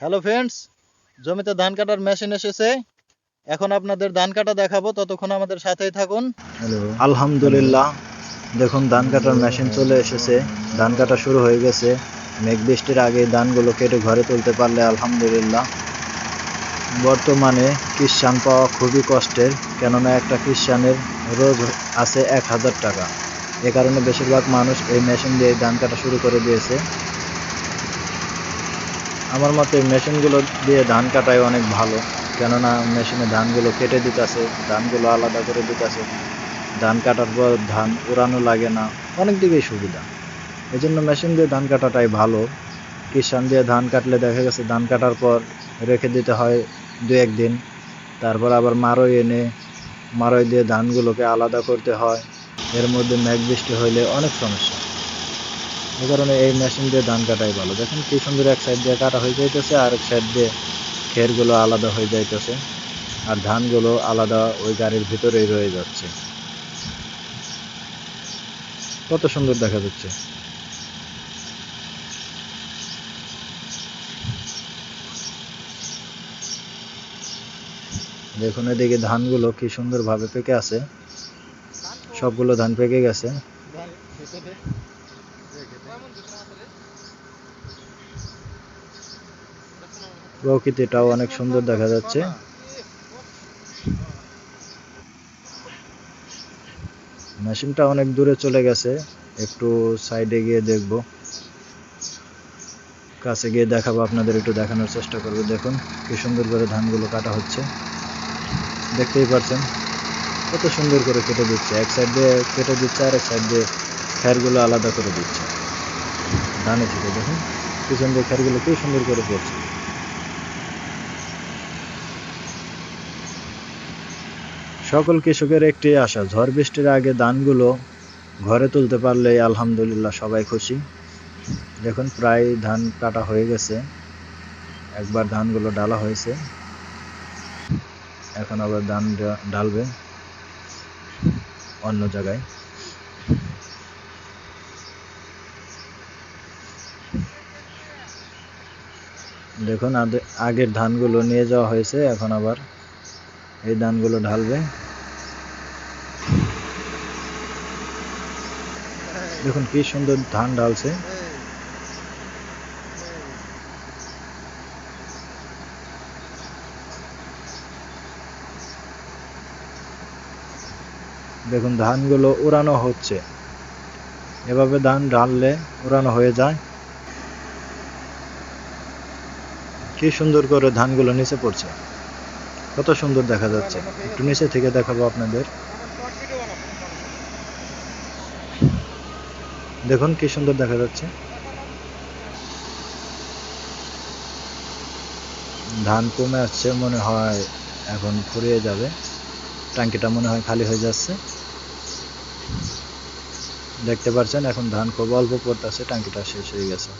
Hello friends জমিতে ধান কাটার machine এসেছে। এখন আপনাদের ধান কাটা দেখাবো, ততক্ষণ আমাদের সাথেই থাকুন। আলহামদুলিল্লাহ, দেখুন ধান কাটার মেশিন চলে এসেছে। ধান কাটা শুরু হয়ে গেছে। মেঘ বৃষ্টির আগে ধানগুলো কেটে ঘরে তুলতে পারলে আলহামদুলিল্লাহ। বর্তমানে কিষান পাওয়া খুবই কষ্টের, কেননা একটা কিষানের রোজ আছে এক হাজার টাকা। এ কারণে বেশিরভাগ মানুষ এই মেশিন দিয়ে ধান কাটা শুরু করে দিয়েছে। আমার মতে মেশিনগুলো দিয়ে ধান কাটাই অনেক ভালো। কেননা মেশিনে ধানগুলো কেটে দিতেছে, ধানগুলো আলাদা করে দিতেছে। ধান কাটার পর ধান উড়ানো লাগে না, অনেক দিকেই সুবিধা। এই জন্য মেশিন দিয়ে ধান কাটাটাই ভালো। কিষান দিয়ে ধান কাটলে দেখা গেছে ধান কাটার পর রেখে দিতে হয় দু একদিন তারপর আবার মারই এনে মারই দিয়ে ধানগুলোকে আলাদা করতে হয়। এর মধ্যে মেঘ বৃষ্টি হইলে অনেক সমস্যা। এই কারণে এই মেশিন দিয়ে ধান কাটাই ভালো। দেখেন কি সুন্দর এক সাইড দিয়ে কাটা হয়ে যাইতেছে, আর এক সাইড দিয়ে খেরগুলো আলাদা হয়ে যাইতেছে, আর ধানগুলো আলাদা ওই গাড়ির ভিতরেই রয়ে যাচ্ছে। কত সুন্দর দেখা যাচ্ছে। দেখুন এদিকে ধানগুলো কি সুন্দরভাবে পেকে আছে। সবগুলো ধান পেকে গেছে। প্রকৃতিটাও অনেক সুন্দর দেখা যাচ্ছে। মেশিনটা অনেক দূরে চলে গেছে, একটু সাইডে গিয়ে দেখব। কাছে গিয়ে দেখাবো, আপনাদের একটু দেখানোর চেষ্টা করব। দেখুন, কি সুন্দর করে ধানগুলো কাটা হচ্ছে। দেখতেই পাচ্ছেন, কত সুন্দর করে কেটে দিচ্ছে। এক সাইড দিয়ে কেটে দিচ্ছে আর এক সাইড দিয়ে খ্যারগুলো আলাদা করে দিচ্ছে। ধানে থেকে দেখুন, পিছন দিয়ে খ্যারগুলো কি সুন্দর করে পড়ছে। সকল কৃষকের একটি আশা, ঝড় বৃষ্টির আগে ধানগুলো ঘরে তুলতে পারলেই আলহামদুলিল্লাহ সবাই খুশি। দেখুন, প্রায় ধান কাটা হয়ে গেছে। একবার ধানগুলো ডালা হয়েছে। এখন আবার ধান ডালবে অন্য জায়গায়। দেখুন আগের ধানগুলো নিয়ে যাওয়া হয়েছে, এখন আবার এই ধানগুলো ঢালবে। দেখুন কি সুন্দর ধান ঢালছে। দেখুন ধানগুলো উড়ানো হচ্ছে। এভাবে ধান ঢাললে উড়ানো হয়ে যায়। কি সুন্দর করে ধানগুলো নিচে পড়ছে। কত সুন্দর দেখা যাচ্ছে। একটু নিচে থেকে দেখাবো আপনাদের। দেখুন কি সুন্দর দেখা যাচ্ছে। ধান কমে আসছে মনে হয় এখন ফুরিয়ে যাবে। টাঙ্কিটা মনে হয় খালি হয়ে যাচ্ছে। দেখতে পাচ্ছেন এখন ধান খুব অল্প পড়তেছে টাঙ্কিটা শেষ হয়ে গেছে।